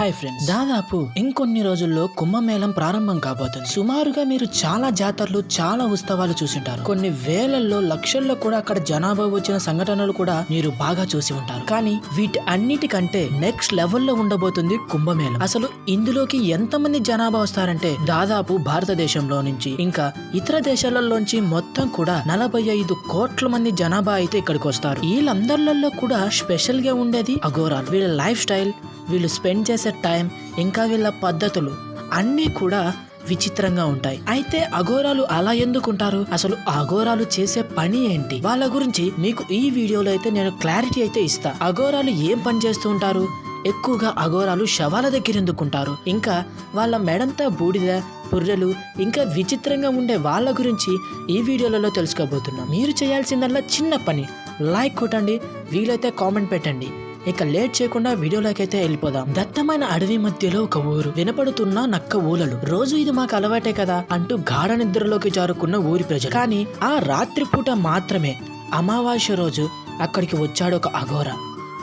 Hi friends దాదాపు ఇంకొన్ని రోజుల్లో కుంభమేళం ప్రారంభం కాబోతుంది. సుమారుగా మీరు చాలా జాతరలు చాలా ఉత్సవాలు చూసింటారు. కొన్ని వేలల్లో లక్షల్లో కూడా అక్కడ జనాభా వచ్చిన సంఘటనలు కూడా మీరు బాగా చూసి ఉంటారు. కానీ వీటి అన్నిటికంటే నెక్స్ట్ లెవెల్లో ఉండబోతుంది కుంభమేళం. అసలు ఇందులోకి ఎంతమంది జనాభా వస్తారంటే దాదాపు భారతదేశంలో నుంచి ఇంకా ఇతర దేశాలలోంచి మొత్తం కూడా నలభై ఐదు కోట్ల మంది జనాభా అయితే ఇక్కడికి వస్తారు. వీళ్ళందరిలో కూడా స్పెషల్గా ఉండేది అఘోరాలు. వీళ్ళ లైఫ్ స్టైల్ వీళ్ళు స్పెండ్ చేసే టైం ఇంకా వీళ్ళ పద్ధతులు అన్నీ కూడా విచిత్రంగా ఉంటాయి. అయితే అఘోరాలు అలా ఎందుకుంటారు అసలు అఘోరాలు చేసే పని ఏంటి? వాళ్ళ గురించి మీకు ఈ వీడియోలో అయితే నేను క్లారిటీ అయితే ఇస్తా. అఘోరాలు ఏం పని చేస్తూ ఉంటారు? ఎక్కువగా అఘోరాలు శవాల దగ్గర ఎందుకుంటారు ఇంకా వాళ్ళ మెడంతా బూడిద పుర్రెలు ఇంకా విచిత్రంగా ఉండే వాళ్ళ గురించి ఈ వీడియోలలో తెలుసుకోబోతున్నాం. మీరు చేయాల్సిందల్లా చిన్న పని. లైక్ కొట్టండి వీలైతే కామెంట్ పెట్టండి. ఇక లేట్ చేయకుండా వీడియోలోకి అయితే వెళ్ళిపోదాం. దట్టమైన అడవి మధ్యలో ఒక ఊరు. వినపడుతున్న నక్క ఊలలు. రోజు ఇది మాకు అలవాటే కదా అంటూ గాఢ నిద్రలోకి జారుకున్న ఊరి ప్రజలు. కానీ ఆ రాత్రిపూట మాత్రమే అమావాస్య రోజు అక్కడికి వచ్చాడు ఒక అఘోర.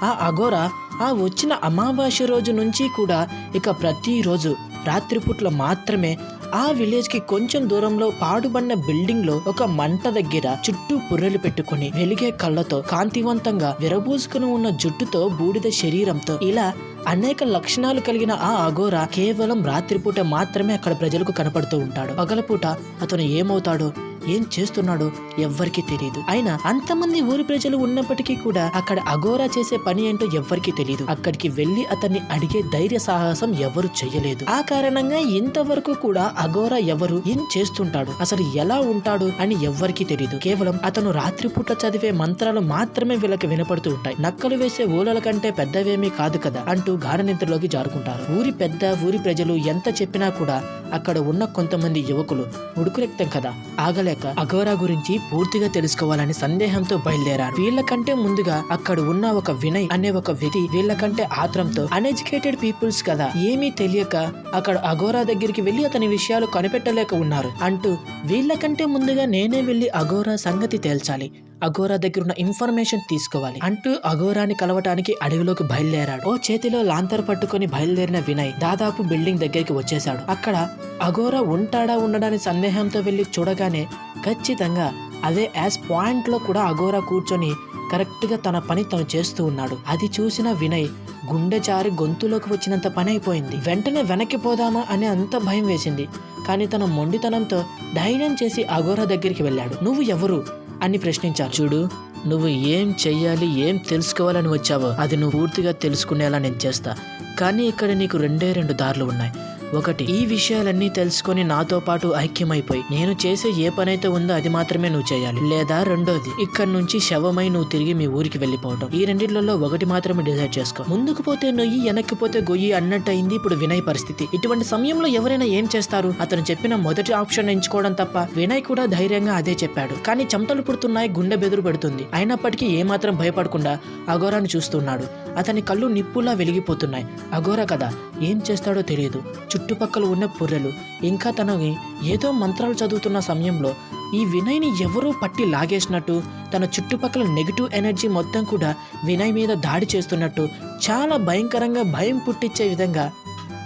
ఆ అఘోర ఆ వచ్చిన అమావాస్య రోజు నుంచి కూడా ఇక ప్రతిరోజు రాత్రిపూట్ల మాత్రమే ఆ విలేజ్కి కొంచెం దూరంలో పాడుబడిన బిల్డింగ్లో ఒక మంట దగ్గర చుట్టూ పుర్రెలు పెట్టుకుని వెలిగే కళ్ళతో కాంతివంతంగా విరబూసుకుని ఉన్న జుట్టుతో బూడిద శరీరంతో ఇలా అనేక లక్షణాలు కలిగిన ఆ అగోరా కేవలం రాత్రిపూట మాత్రమే అక్కడ ప్రజలకు కనపడుతూ ఉంటాడు. పగలపూట అతను ఏమవుతాడో ఏం చేస్తున్నాడో ఎవ్వరికీ తెలియదు అయినా అంతమంది ఊరి ప్రజలు ఉన్నప్పటికీ కూడా అక్కడ అగోరా చేసే పని ఏంటో ఎవ్వరికీ తెలియదు అక్కడికి వెళ్ళి అతన్ని అడిగే ధైర్య సాహసం ఎవరు చేయలేదు. ఆ కారణంగా ఇంతవరకు కూడా అగోరా ఎవరు ఏం చేస్తుంటాడు అసలు ఎలా ఉంటాడు అని ఎవ్వరికీ తెలియదు కేవలం అతను రాత్రిపూట చదివే మంత్రాలు మాత్రమే వీళ్ళకి వినపడుతూ ఉంటాయి. నక్కలు వేసే ఓలల కంటే పెద్దవేమీ కాదు కదా అంటూ గాఢ నిద్రలోకి జారుకుంటారు. ఊరి పెద్ద ఊరి ప్రజలు ఎంత చెప్పినా కూడా అక్కడ ఉన్న కొంతమంది యువకులు ఉడుకురెక్తం కదా ఆగలేక అఘోరా గురించి పూర్తిగా తెలుసుకోవాలని సందేహంతో బయలుదేరారు. వీళ్ళకంటే ముందుగా అక్కడ ఉన్న ఒక వినయ్ అనే ఒక వ్యక్తి వీళ్ళకంటే ఆత్రంతో అన్ఎడ్యుకేటెడ్ పీపుల్స్ కదా. ఏమీ తెలియక అక్కడ అఘోరా దగ్గరికి వెళ్ళి అతని విషయాలు కనిపెట్టలేక ఉన్నారు. అంటూ వీళ్ళకంటే ముందుగా నేనే వెళ్ళి అఘోరా సంగతి తేల్చాలి. అఘోరా దగ్గర ఉన్న ఇన్ఫర్మేషన్ తీసుకోవాలి. అంటూ అఘోరాని కలవటానికి అడవిలోకి బయలుదేరాడు. ఓ చేతిలో లాంతర్ పట్టుకొని బయలుదేరిన వినయ్ దాదాపు బిల్డింగ్ దగ్గరికి వచ్చేశాడు. అక్కడ అఘోరా ఉంటాడా ఉండడానికి సందేహంతో వెళ్ళి చూడగానే ఖచ్చితంగా అదే యాజ్ పాయింట్లో కూడా అఘోరా కూర్చొని కరెక్ట్గా తన పని తను చేస్తూ ఉన్నాడు. అది చూసిన వినయ్ గుండె జారి గొంతులోకి వచ్చినంత పని అయిపోయింది. వెంటనే వెనక్కి పోదామా అనే అంత భయం వేసింది. కానీ తన మొండితనంతో ధైర్యం చేసి అఘోరా దగ్గరికి వెళ్ళాడు. నువ్వు ఎవరు? అని ప్రశ్నించారు. చూడు నువ్వు ఏం చెయ్యాలి ఏం తెలుసుకోవాలని వచ్చావో అది నువ్వు పూర్తిగా తెలుసుకునేలా నేను చేస్తా. కానీ ఇక్కడ నీకు రెండే రెండు దారులు ఉన్నాయి. ఒకటి ఈ విషయాలన్నీ తెలుసుకొని నాతో పాటు ఐక్యమైపోయి నేను చేసే ఏ పనైతే ఉందో అది మాత్రమే నువ్వు చేయాలి. లేదా రెండోది ఇక్కడ నుంచి శవమై నువ్వు తిరిగి మీ ఊరికి వెళ్ళిపోవటం. ఈ రెండిట్లలో ఒకటి మాత్రమే డిసైడ్ చేసుకో. ముందుకు పోతే నొయ్యి వెనక్కి పోతే గొయ్యి అన్నట్టు అయింది ఇప్పుడు వినయ్ పరిస్థితి. ఇటువంటి సమయంలో ఎవరైనా ఏం చేస్తారు? అతను చెప్పిన మొదటి ఆప్షన్ ఎంచుకోవడం తప్ప వినయ్ కూడా ధైర్యంగా అదే చెప్పాడు. కానీ చెమటలు పుడుతున్నాయి గుండె బెదురు పెడుతుంది. అయినప్పటికీ ఏమాత్రం భయపడకుండా అఘోరాను చూస్తున్నాడు. అతని కళ్ళు నిప్పులా వెలిగిపోతున్నాయి. అఘోర కదా ఏం చేస్తాడో తెలియదు. చుట్టుపక్కల ఉన్న పుర్రెలు ఇంకా తనని ఏదో మంత్రాలు చదువుతున్న సమయంలో ఈ వినయ్ని ఎవరో పట్టి లాగేసినట్టు తన చుట్టుపక్కల నెగిటివ్ ఎనర్జీ మొత్తం కూడా వినయ్ మీద దాడి చేస్తున్నట్టు చాలా భయంకరంగా భయం పుట్టించే విధంగా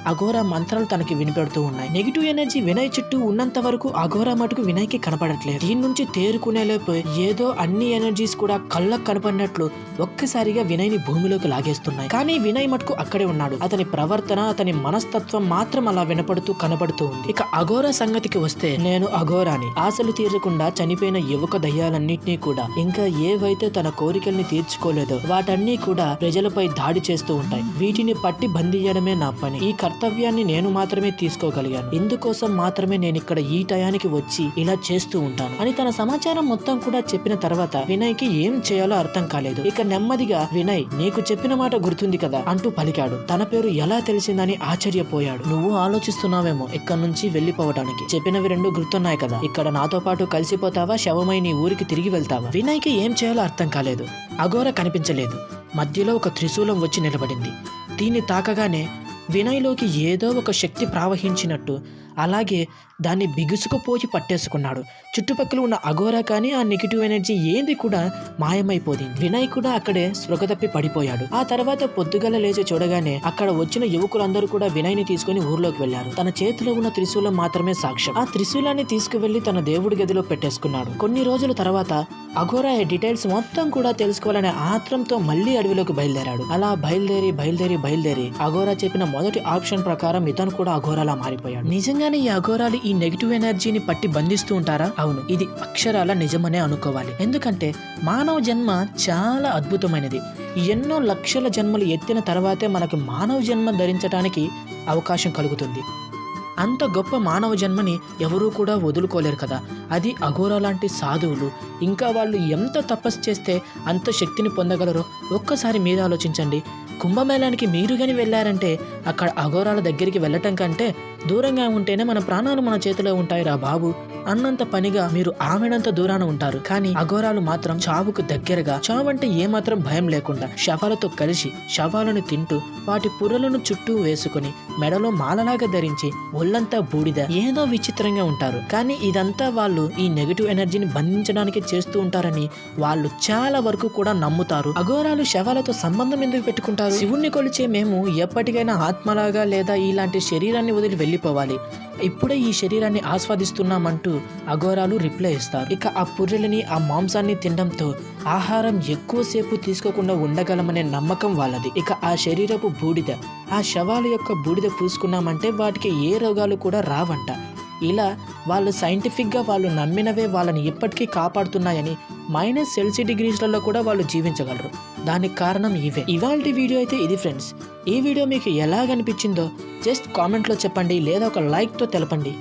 అఘోరా మంత్రాలు తనకి వినిపెడుతూ ఉన్నాయి. నెగిటివ్ ఎనర్జీ వినయ్ చుట్టూ ఉన్నంత వరకు అఘోరా మటుకు వినయ్కి కనపడట్లేదు. దీని నుంచి తేరుకునేలోపు ఏదో అన్ని ఎనర్జీస్ కూడా కళ్ళకు కనపడినట్లు ఒక్కసారిగా వినయ్ని భూమిలోకి లాగేస్తున్నాయి. కానీ వినయ్ మటుకు అక్కడే ఉన్నాడు. అతని ప్రవర్తన అతని మనస్తత్వం మాత్రం అలా వినపడుతూ కనపడుతూ ఉంది. ఇక అఘోరా సంగతికి వస్తే నేను అఘోరాని. ఆశలు తీరకుండా చనిపోయిన యువక దయ్యాలన్నింటినీ కూడా ఇంకా ఏవైతే తన కోరికల్ని తీర్చుకోలేదో వాటన్నీ కూడా ప్రజలపై దాడి చేస్తూ ఉంటాయి. వీటిని పట్టి బంధించడమే నా పని. ఈ కర్తవ్యాన్ని నేను మాత్రమే తీసుకోగలిగాను. ఇందుకోసం మాత్రమే నేను ఇక్కడ ఈ టయానికి వచ్చి ఇలా చేస్తూ ఉంటాను. అని తన సమాచారం మొత్తం కూడా చెప్పిన తర్వాత వినయ్కి ఏం చేయాలో అర్థం కాలేదు. ఇక నెమ్మదిగా వినయ్ నీకు చెప్పిన మాట గుర్తుంది కదా అంటూ పలికాడు. తన పేరు ఎలా తెలిసిందని ఆశ్చర్యపోయాడు. నువ్వు ఆలోచిస్తున్నావేమో ఇక్కడ నుంచి వెళ్ళిపోవటానికి చెప్పినవి రెండు గుర్తున్నాయి కదా. ఇక్కడ నాతో పాటు కలిసిపోతావా? శవమై నీ ఊరికి తిరిగి వెళ్తావా? వినయ్కి ఏం చేయాలో అర్థం కాలేదు. అఘోర కనిపించలేదు. మధ్యలో ఒక త్రిశూలం వచ్చి నిలబడింది. దీన్ని తాకగానే వినయ్లోకి ఏదో ఒక శక్తి ప్రవహించినట్టు. అలాగే దాన్ని బిగుసుకుపోచి పట్టేసుకున్నాడు. చుట్టుపక్కల ఉన్న అఘోరా కానీ ఆ నెగిటివ్ ఎనర్జీ ఏంది కూడా మాయమైపోయింది వినయ్ కూడా అక్కడే స్పృహ తప్పి పడిపోయాడు. ఆ తర్వాత పొద్దుగల లేచి చూడగానే అక్కడ వచ్చిన యువకులందరూ కూడా వినయ్ని తీసుకుని ఊర్లోకి వెళ్ళారు తన చేతిలో ఉన్న త్రిశూలం మాత్రమే సాక్ష్యం. ఆ త్రిశూలాన్ని తీసుకువెళ్ళి తన దేవుడి గదిలో పెట్టేసుకున్నాడు. కొన్ని రోజుల తర్వాత అఘోరా డీటెయిల్స్ మొత్తం కూడా తెలుసుకోవాలనే ఆత్రంతో మళ్ళీ అడవిలోకి బయలుదేరాడు. అలా బయలుదేరి బయలుదేరి బయలుదేరి అఘోరా చెప్పిన మొదటి ఆప్షన్ ప్రకారం ఇతను కూడా అఘోరాలా మారిపోయాడు. నిజంగానే ఈ అఘోరాలు ఈ ఈ నెగిటివ్ ఎనర్జీని పట్టి బంధిస్తూ ఉంటారా? అవును ఇది అక్షరాల నిజమనే అనుకోవాలి. ఎందుకంటే మానవ జన్మ చాలా అద్భుతమైనది. ఎన్నో లక్షల జన్మలు ఎత్తిన తర్వాతే మనకు మానవ జన్మ ధరించడానికి అవకాశం కలుగుతుంది. అంత గొప్ప మానవ జన్మని ఎవరూ కూడా వదులుకోలేరు కదా. అది అఘోరా లాంటి సాధువులు. ఇంకా వాళ్ళు ఎంత తపస్సు చేస్తే అంత శక్తిని పొందగలరో ఒక్కసారి మీరు ఆలోచించండి. కుంభమేళానికి మీరు కానీ వెళ్ళారంటే అక్కడ అఘోరాల దగ్గరికి వెళ్ళటం కంటే దూరంగా ఉంటేనే మన ప్రాణాలు మన చేతిలో ఉంటాయి రా బాబు. అన్నంత పనిగా మీరు ఆమెనంత దూరాన ఉంటారు. కానీ అఘోరాలు మాత్రం చావుకు దగ్గరగా చావంటే ఏమాత్రం భయం లేకుండా శవాలతో కలిసి శవాలను తింటూ వాటి పుర్రలను చుట్టూ వేసుకుని మెడలో మాలలాగా ధరించి ఒళ్ళంతా బూడిద ఏదో విచిత్రంగా ఉంటారు. కానీ ఇదంతా వాళ్ళు ఈ నెగిటివ్ ఎనర్జీని బంధించడానికి చేస్తూ ఉంటారని వాళ్ళు చాలా వరకు కూడా నమ్ముతారు. అఘోరాలు శవాలతో సంబంధం ఎందుకు పెట్టుకుంటారు? శివుణ్ణి కొలిచే మేము ఎప్పటికైనా ఆత్మలాగా లేదా ఇలాంటి శరీరాన్ని వదిలి వెళ్ళిపోవాలి. ఇప్పుడే ఈ శరీరాన్ని ఆస్వాదిస్తున్నామంటూ అఘోరాలు రిప్లై ఇస్తారు. ఇక ఆ పుర్రెలని ఆ మాంసాన్ని తినడంతో ఆహారం ఎక్కువసేపు తీసుకోకుండా ఉండగలమనే నమ్మకం వాళ్ళది. ఇక ఆ శరీరపు బూడిద ఆ శవాల యొక్క బూడిద పూసుకున్నామంటే వాటికి ఏ రోగాలు కూడా రావంట. ఇలా వాళ్ళు సైంటిఫిక్గా వాళ్ళు నమ్మినవే వాళ్ళని ఇప్పటికీ కాపాడుతున్నాయని మైనస్ సెల్సి డిగ్రీస్లలో కూడా వాళ్ళు జీవించగలరు. దానికి కారణం ఇవే. ఇవాళ వీడియో అయితే ఇది ఫ్రెండ్స్. ఈ వీడియో మీకు ఎలాగనిపించిందో జస్ట్ కామెంట్లో చెప్పండి లేదా ఒక లైక్తో తెలపండి.